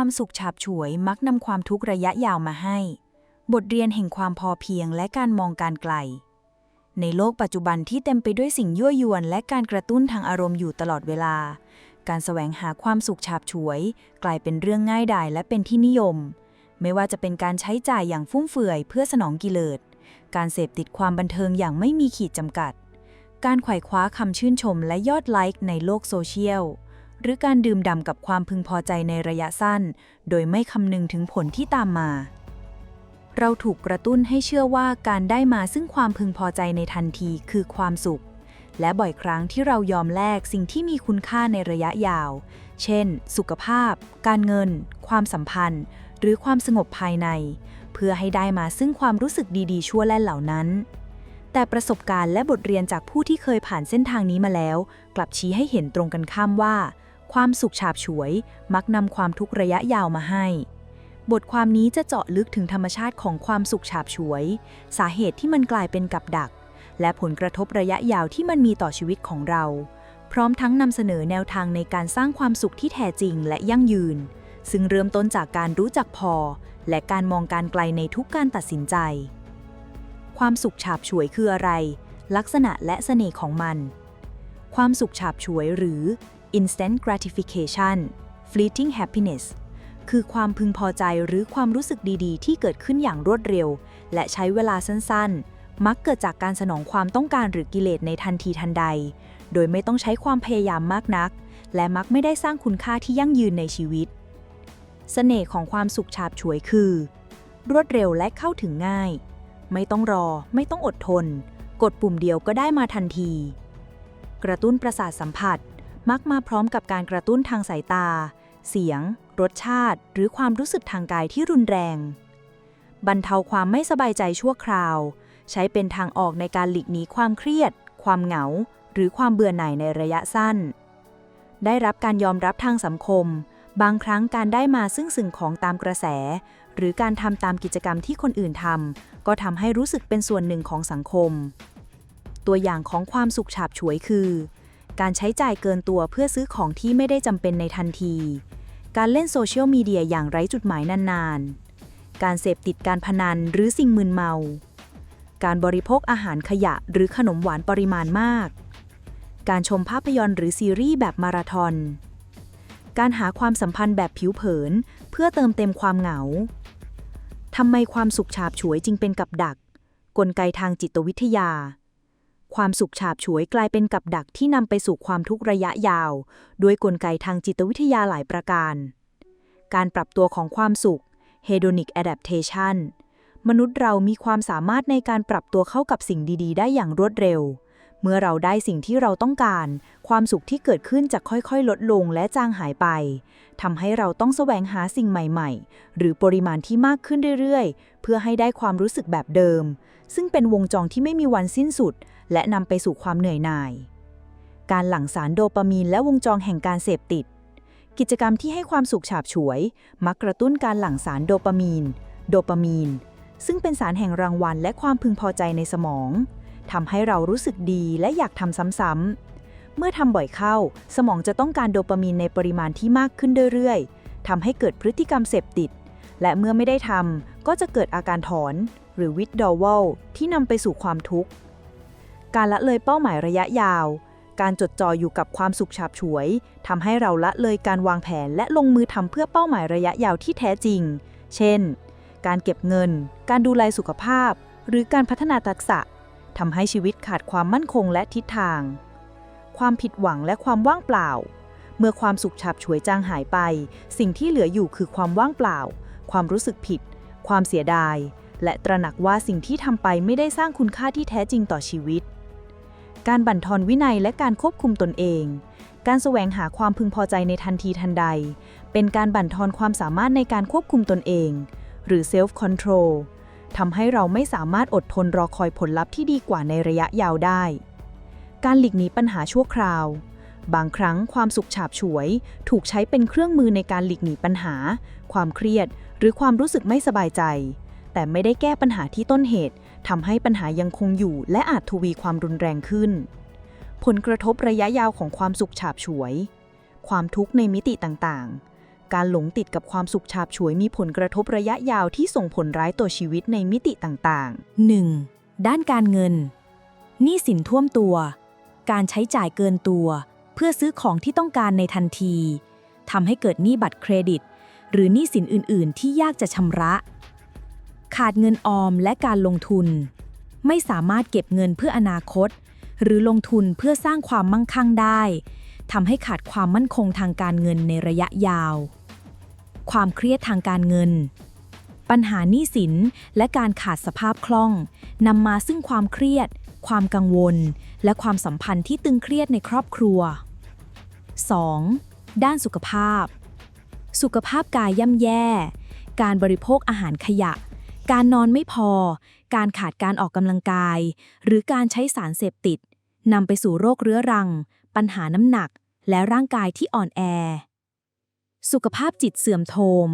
ความสุขฉาบฉวยมักนำความทุกข์ระยะยาวมาให้ บทเรียนแห่งความพอเพียงและการมองการไกล ในโลกปัจจุบันที่เต็มไปด้วยสิ่งยั่วยวน และการกระตุ้นทางอารมณ์อยู่ตลอดเวลา การแสวงหาความสุขฉาบฉวย กลายเป็นเรื่องง่ายดายและเป็นที่นิยม ไม่ว่าจะเป็นการใช้จ่ายอย่างฟุ่มเฟือยเพื่อสนองกิเลส การเสพติดความบันเทิงอย่างไม่มีขีดจำกัด การไขว่คว้าคำชื่นชมและยอดไลค์ในโลกโซเชียล หรือการดื่มด่ำกับความพึงพอใจในระยะสั้น โดยไม่คำนึงถึงผลที่ตามมา เราถูกกระตุ้นให้เชื่อว่าการได้มาซึ่งความพึงพอใจในทันทีคือความสุข และบ่อยครั้งที่เรายอมแลกสิ่งที่มีคุณค่าในระยะยาว เช่น สุขภาพ การเงิน ความสัมพันธ์ หรือความสงบภายใน เพื่อให้ได้มาซึ่งความรู้สึกดีๆ ชั่วแล่นเหล่านั้นแต่ประสบการณ์และบทเรียนจากผู้ที่เคยผ่านเส้นทางนี้มาแล้ว กลับชี้ให้เห็นตรงกันข้ามว่า ความสุขฉาบฉวย มักนำความทุกข์ระยะยาวมาให้ บทความนี้จะเจาะลึกถึงธรรมชาติของความสุขฉาบฉวย สาเหตุที่มันกลายเป็นกับดัก และผลกระทบระยะยาวที่มันมีต่อชีวิตของเรา พร้อมทั้งนำเสนอแนวทางในการสร้างความสุขที่แท้จริงและยั่งยืน ซึ่งเริ่มต้นจากการรู้จักพอ และการมองการไกลในทุกการตัดสินใจ ความสุขฉาบฉวยคืออะไร ลักษณะและเสน่ห์ของมันความสุขฉาบฉวยหรือ instant gratification fleeting happiness คือความพึงพอใจหรือความรู้สึกดีๆ ที่เกิดขึ้นอย่างรวดเร็ว และใช้เวลาสั้นๆ มักเกิดจากการสนองความต้องการหรือกิเลสในทันทีทันใด โดยไม่ต้องใช้ความพยายามมากนัก และมักไม่ได้สร้างคุณค่าที่ยั่งยืนในชีวิตเสน่ห์ของความสุขฉาบฉวยคือ รวดเร็วและเข้าถึงง่าย ไม่ต้องรอ ไม่ต้องอดทน กดปุ่มเดียวก็ได้มาทันที กระตุ้นประสาทสัมผัส มักมาพร้อมกับการกระตุ้นทางสายตา เสียง รสชาติ หรือความรู้สึกทางกายที่รุนแรง บรรเทาความไม่สบายใจชั่วคราว ใช้เป็นทางออกในการหลีกหนีความเครียด ความเหงา หรือความเบื่อหน่ายในระยะสั้น ได้รับการยอมรับทางสังคม บางครั้งการได้มาซึ่งสิ่งของตามกระแส หรือการทำตามกิจกรรมที่คนอื่นทำก็ทำให้รู้สึกเป็นส่วนหนึ่งของสังคม ตัวอย่างของความสุขฉาบฉวยคือ การใช้จ่ายเกินตัวเพื่อซื้อของที่ไม่ได้จำเป็นในทันที การเล่นโซเชียลมีเดียอย่างไร้จุดหมายนานๆ การเสพติดการพนันหรือสิ่งมึนเมา การบริโภคอาหารขยะหรือขนมหวานปริมาณมาก การชมภาพยนตร์หรือซีรีส์แบบมาราธอน การหาความสัมพันธ์แบบผิวเผิน เพื่อเติมเต็มความเหงาทำไมความสุขฉาบฉวยจึงเป็นกับดัก กลไกทางจิตวิทยา ความสุขฉาบฉวยกลายเป็นกับดักที่นำไปสู่ความทุกข์ระยะยาว ด้วยกลไกทางจิตวิทยาหลายประการ การปรับตัวของความสุข hedonic adaptation มนุษย์เรามีความสามารถในการปรับตัวเข้ากับสิ่งดีๆ ได้อย่างรวดเร็ว เมื่อเราได้สิ่งที่เราต้องการ ความสุขที่เกิดขึ้นจะค่อยๆ ลดลงและจางหายไปทำให้เราต้องแสวงหาสิ่งใหม่ๆ หรือปริมาณที่มากขึ้นเรื่อยๆ เพื่อให้ได้ความรู้สึกแบบเดิม ซึ่งเป็นวงจรที่ไม่มีวันสิ้นสุด และนำไปสู่ความเหนื่อยหน่าย การหลั่งสารโดปามีนและวงจรแห่งการเสพติด กิจกรรมที่ให้ความสุขฉาบฉวย มักกระตุ้นการหลั่งสารโดปามีน โดปามีน ซึ่งเป็นสารแห่งรางวัลและความพึงพอใจในสมองทำให้เรารู้สึกดีและอยากทำซ้ำๆ เมื่อทำบ่อยเข้า สมองจะต้องการโดปามีนในปริมาณที่มากขึ้นเรื่อยๆทำให้เกิดพฤติกรรมเสพติด และเมื่อไม่ได้ทำก็จะเกิดอาการถอน หรือ withdrawal ที่นำไปสู่ความทุกข์ การละเลยเป้าหมายระยะยาว การจดจ่ออยู่กับความสุขฉาบฉวยทำให้เราละเลยการวางแผนและลงมือทำเพื่อเป้าหมายระยะยาวที่แท้จริง เช่น การเก็บเงิน การดูแลสุขภาพ หรือการพัฒนาทักษะทำให้ชีวิตขาดความมั่นคงและทิศทาง ความผิดหวังและความว่างเปล่า เมื่อความสุขฉับฉวยจางหายไป สิ่งที่เหลืออยู่คือความว่างเปล่า ความรู้สึกผิด ความเสียดายและตระหนักว่าสิ่งที่ทำไปไม่ได้สร้างคุณค่าที่แท้จริงต่อชีวิต การบั่นทอนวินัยและการควบคุมตนเอง การแสวงหาความพึงพอใจในทันทีทันใด เป็นการบั่นทอนความสามารถในการควบคุมตนเอง หรือ self control ทำให้เราไม่สามารถอดทนรอคอยผลลัพธ์ที่ดีกว่าในระยะยาวได้ การหลีกหนีปัญหาชั่วคราว บางครั้งความสุขฉาบฉวย ถูกใช้เป็นเครื่องมือในการหลีกหนีปัญหา ความเครียด หรือความรู้สึกไม่สบายใจ แต่ไม่ได้แก้ปัญหาที่ต้นเหตุ ทำให้ปัญหายังคงอยู่ และอาจทวีความรุนแรงขึ้น ผลกระทบระยะยาวของความสุขฉาบฉวย ความทุกข์ในมิติต่างๆ การหลงติดกับความสุขฉาบฉวยมีผลกระทบระยะยาวที่ส่งผลร้ายต่อชีวิตในมิติต่างๆ 1. ด้านการเงินหนี้สินท่วมตัว การใช้จ่ายเกินตัว เพื่อซื้อของที่ต้องการในทันทีทำให้เกิดหนี้บัตรเครดิต หรือหนี้สินอื่น ๆ ที่ยากจะชำระ ขาดเงินออมและการลงทุน ไม่สามารถเก็บเงินเพื่ออนาคต หรือลงทุนเพื่อสร้างความมั่งคั่งได้ทำให้ขาดความมั่นคงทางการเงินในระยะยาว ความเครียดทางการเงิน ปัญหาหนี้สินและการขาดสภาพคล่องนำมาซึ่งความเครียด ความกังวล และความสัมพันธ์ที่ตึงเครียดในครอบครัว 2. ด้านสุขภาพ สุขภาพกายย่ำแย่ การบริโภคอาหารขยะ การนอนไม่พอ การขาดการออกกำลังกาย หรือการใช้สารเสพติดนำไปสู่โรคเรื้อรัง ปัญหาน้ำหนัก และร่างกายที่อ่อนแอ สุขภาพจิตเสื่อมโทรม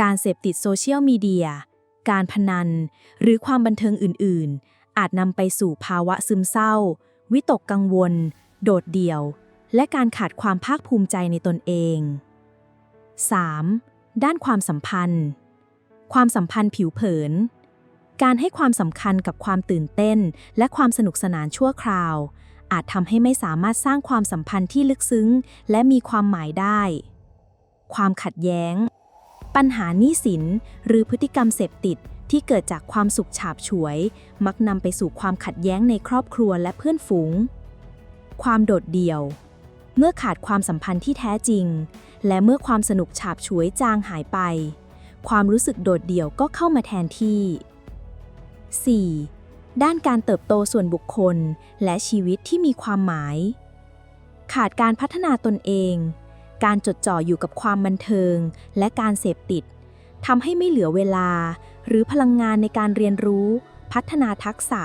การเสพติดโซเชียลมีเดีย การพนัน หรือความบันเทิงอื่น ๆ อาจนำไปสู่ภาวะซึมเศร้า วิตกกังวล โดดเดี่ยว และการขาดความภาคภูมิใจในตนเอง 3. ด้านความสัมพันธ์ ความสัมพันธ์ผิวเผิน การให้ความสำคัญกับความตื่นเต้น และความสนุกสนานชั่วคราว อาจทำให้ไม่สามารถสร้างความสัมพันธ์ที่ลึกซึ้ง และมีความหมายได้ ความขัดแย้ง ปัญหาหนี้สิน หรือพฤติกรรมเสพติดที่เกิดจากความสุขฉาบฉวย มักนำไปสู่ความขัดแย้งในครอบครัวและเพื่อนฝูง ความโดดเดี่ยว เมื่อขาดความสัมพันธ์ที่แท้จริง และเมื่อความสนุกฉาบฉวยจางหายไป ความรู้สึกโดดเดี่ยวก็เข้ามาแทนที่ 4. ด้านการเติบโตส่วนบุคคลและชีวิตที่มีความหมาย ขาดการพัฒนาตนเอง การจดจ่ออยู่กับความบันเทิง และการเสพติดทำให้ไม่เหลือเวลา หรือพลังงานในการเรียนรู้ พัฒนาทักษะ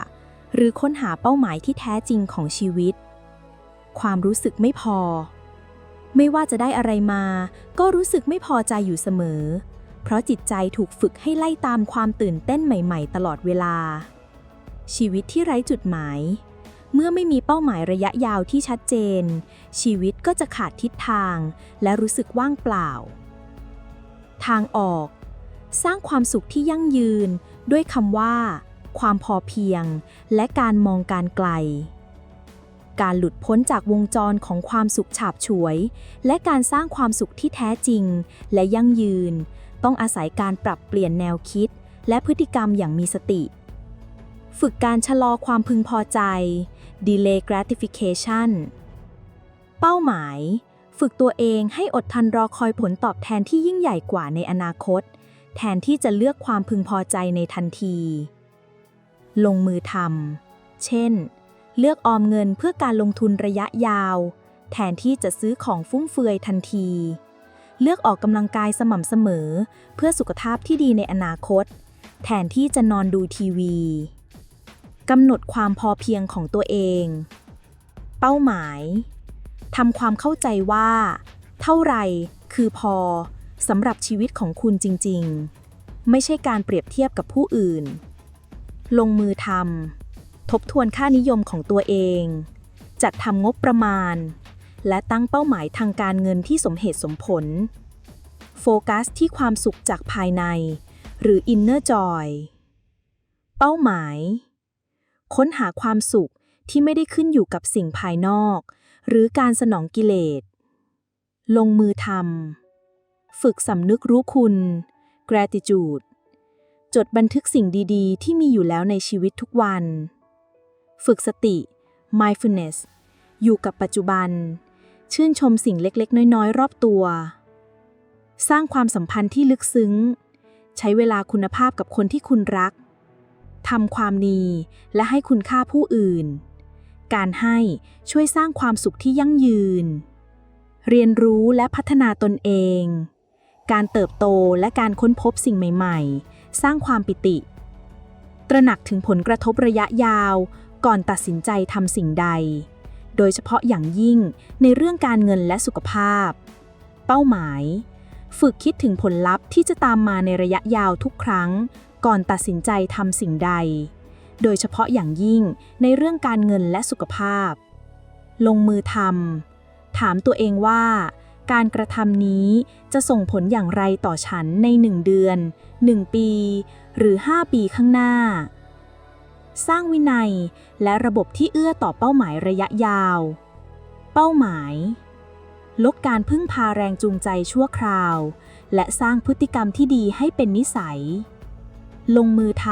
หรือค้นหาเป้าหมายที่แท้จริงของชีวิต ความรู้สึกไม่พอ ไม่ว่าจะได้อะไรมา ก็รู้สึกไม่พอใจอยู่เสมอ เพราะจิตใจถูกฝึกให้ไล่ตามความตื่นเต้นใหม่ๆ ตลอดเวลา ชีวิตที่ไร้จุดหมาย เมื่อไม่มีเป้าหมายระยะยาวที่ชัดเจน ชีวิตก็จะขาดทิศทาง และรู้สึกว่างเปล่า ทางออก สร้างความสุขที่ยั่งยืน ด้วยคำว่า ความพอเพียง และการมองการไกล การหลุดพ้นจากวงจรของความสุขฉาบฉวย และการสร้างความสุขที่แท้จริง และยั่งยืน ต้องอาศัยการปรับเปลี่ยนแนวคิด และพฤติกรรมอย่างมีสติ ฝึกการชะลอความพึงพอใจ delay gratification เป้าหมาย ฝึกตัวเองให้อดทนรอคอยผลตอบแทนที่ยิ่งใหญ่กว่าในอนาคต แทนที่จะเลือกความพึงพอใจในทันที ลงมือทำเช่น เลือกออมเงินเพื่อการลงทุนระยะยาว แทนที่จะซื้อของฟุ่มเฟือยทันที เลือกออกกำลังกายสม่ำเสมอ เพื่อสุขภาพที่ดีในอนาคต แทนที่จะนอนดูทีวีกำหนดความพอเพียงของตัวเอง เป้าหมายทำความเข้าใจว่า เท่าไรคือพอสำหรับชีวิตของคุณจริง ๆ ไม่ใช่การเปรียบเทียบกับผู้อื่น ลงมือทำ ทบทวนค่านิยมของตัวเอง จัดทำงบประมาณ และตั้งเป้าหมายทางการเงินที่สมเหตุสมผล โฟกัสที่ความสุขจากภายใน หรือ inner joy เป้าหมาย ค้นหาความสุขที่ไม่ได้ขึ้นอยู่กับสิ่งภายนอก หรือการสนองกิเลส ลงมือทำฝึกสำนึกรู้คุณ gratitude จดบันทึกสิ่งดีๆ ที่มีอยู่แล้วในชีวิตทุกวัน ฝึกสติ mindfulness อยู่กับปัจจุบัน ชื่นชมสิ่งเล็กๆ น้อยๆ รอบตัว สร้างความสัมพันธ์ที่ลึกซึ้ง ใช้เวลาคุณภาพกับคนที่คุณรักทำความดีและให้คุณค่าผู้อื่น การให้ช่วยสร้างความสุขที่ยั่งยืน เรียนรู้และพัฒนาตนเอง การเติบโตและการค้นพบสิ่งใหม่ ๆ สร้างความปิติ ตระหนักถึงผลกระทบระยะยาว ก่อนตัดสินใจทำสิ่งใด โดยเฉพาะอย่างยิ่งในเรื่องการเงินและสุขภาพ เป้าหมาย ฝึกคิดถึงผลลัพธ์ที่จะตามมาในระยะยาวทุกครั้ง ก่อนตัดสินใจทำสิ่งใด โดยเฉพาะอย่างยิ่งในเรื่องการเงินและสุขภาพ ลงมือทำถามตัวเองว่า การกระทำนี้จะส่งผลอย่างไรต่อฉันใน 1 เดือน 1 ปี หรือ 5 ปีข้างหน้า สร้างวินัย และระบบที่เอื้อต่อเป้าหมายระยะยาว เป้าหมาย ลดการพึ่งพาแรงจูงใจชั่วคราว และสร้างพฤติกรรมที่ดีให้เป็นนิสัย ลงมือท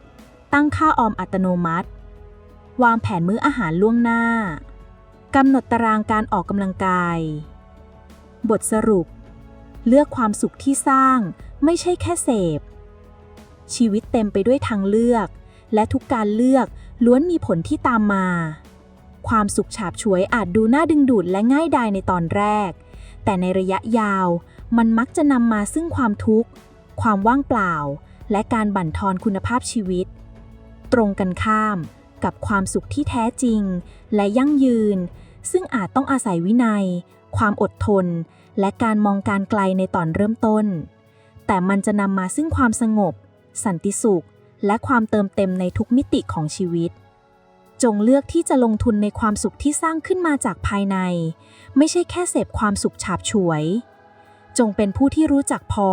ำตั้งค่าออมอัตโนมัติ วางแผนมื้ออาหารล่วงหน้ากำหนดตารางการออกกำลังกาย บทสรุป เลือกความสุขที่สร้างไม่ใช่แค่เสพ ชีวิตเต็มไปด้วยทางเลือก และทุกการเลือกล้วนมีผลที่ตามมา ความสุขฉาบฉวยอาจดูน่าดึงดูดและง่ายดายในตอนแรก แต่ในระยะยาวมันมักจะนำมาซึ่งความทุกข์ ความว่างเปล่า และการบั่นทอนคุณภาพชีวิต ตรงกันข้ามกับความสุขที่แท้จริง และยั่งยืน ซึ่งอาจต้องอาศัยวินัย ความอดทน และการมองการไกลในตอนเริ่มต้น แต่มันจะนำมาซึ่งความสงบ สันติสุข และความเติมเต็มในทุกมิติของชีวิต จงเลือกที่จะลงทุนในความสุขที่สร้างขึ้นมาจากภายใน ไม่ใช่แค่เสพความสุขฉาบฉวย จงเป็นผู้ที่รู้จักพอ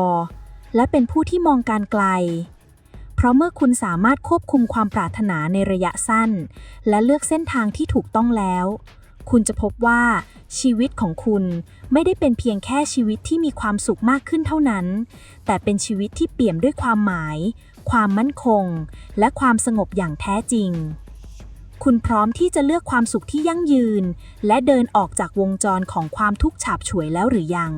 และเป็นผู้ที่มองการไกล เพราะเมื่อคุณสามารถควบคุมความปรารถนาในระยะสั้น และเลือกเส้นทางที่ถูกต้องแล้ว คุณจะพบว่าชีวิตของคุณไม่ได้เป็นเพียงแค่ชีวิตที่มีความสุขมากขึ้นเท่านั้น แต่เป็นชีวิตที่เปี่ยมด้วยความหมาย ความมั่นคง และความสงบอย่างแท้จริง คุณพร้อมที่จะเลือกความสุขที่ยั่งยืน และเดินออกจากวงจรของความทุกข์ฉาบฉวยแล้วหรือยัง